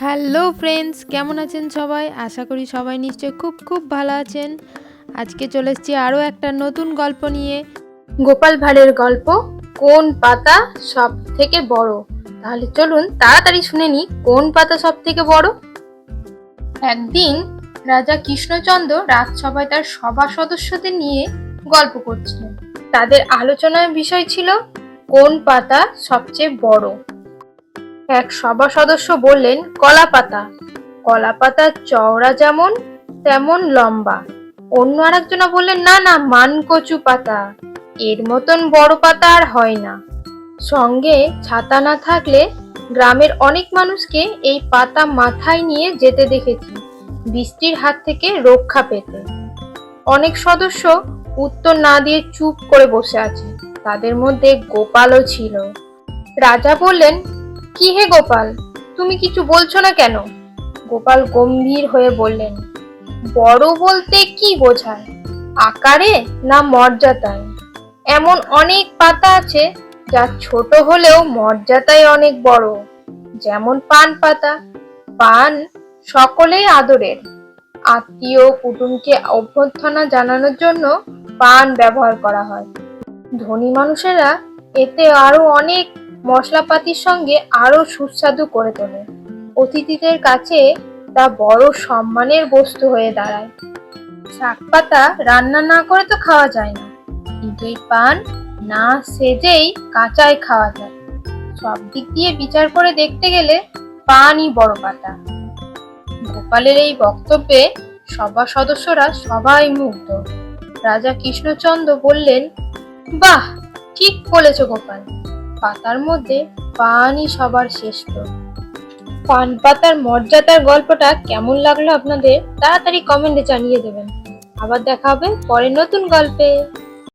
Hello friends, কেমন আছেন সবাই? আশা করি সবাই নিশ্চয়ই খুব খুব ভালো আছেন। আজকে চলে এসেছি আরও একটা নতুন গল্প নিয়ে। গোপাল ভাঁড়ের গল্প, কোন পাতা সব থেকে বড়? তাহলে চলুন তাড়াতাড়ি শুনে নি কোন পাতা সব থেকে বড়? একদিন রাজা কৃষ্ণচন্দ্র রাজসভায় তার সভা সদস্যদের নিয়ে গল্প করছিলেন। তাদের আলোচনার বিষয় ছিল, কোন পাতা সবচেয়ে বড়? এক সভা সদস্য বললেন কলা পাতা কলা পাতা চওড়া যেমন, তেমন লম্বা। অন্য আরেকজনা বললেন, না না, মানকচু পাতা। এর মতন বড় পাতা আর হয় না। সঙ্গে ছাতা না থাকলে গ্রামের অনেক মানুষকে এই পাতা মাথায় নিয়ে যেতে দেখেছি, বৃষ্টির হাত থেকে রক্ষা পেতে। অনেক সদস্য উত্তর না দিয়ে চুপ করে বসে আছে। তাদের মধ্যে গোপালও ছিল। রাজা বললেন কি হে গোপাল? তুমি কিছু বলছো না কেন? গোপাল গম্ভীর হয়ে বললেন, বড় বলতে কি বোঝায়? আকারে না মর্যাদায়? এমন অনেক পাতা আছে যা ছোট হলেও মর্যাদায় অনেক বড়। যেমন পান পাতা। পান সকলেই আদরের। আত্মীয় কুটুমকে অভ্যর্থনা জানানোর জন্য পান ব্যবহার করা হয়। ধনী মানুষেরা এতে আরও অনেক মশলাপাতির সঙ্গে আরও সুস্বাদু করে তোলে। অতিথিদের কাছে তা বড় সম্মানের বস্তু হয়ে দাঁড়ায়। শাক পাতা রান্না না করে তো খাওয়া যায় না। কিন্তু পান না সেজেই কাঁচাই খাওয়া যায়। সব দিক দিয়ে বিচার করে দেখতে গেলে পানই বড় পাতা। গোপালের এই বক্তব্যে সভা সদস্যরা সবাই মুগ্ধ। রাজা কৃষ্ণচন্দ্র বললেন, বাহ, ঠিক বলেছ গোপাল। পাতার মধ্যে পানই সবার শ্রেষ্ঠ পান পাতার মর্যাদার গল্পটা কেমন লাগল আপনাদের, তাড়াতাড়ি কমেন্টে জানিয়ে দেবেন। আবার দেখা হবে পরের নতুন গল্পে।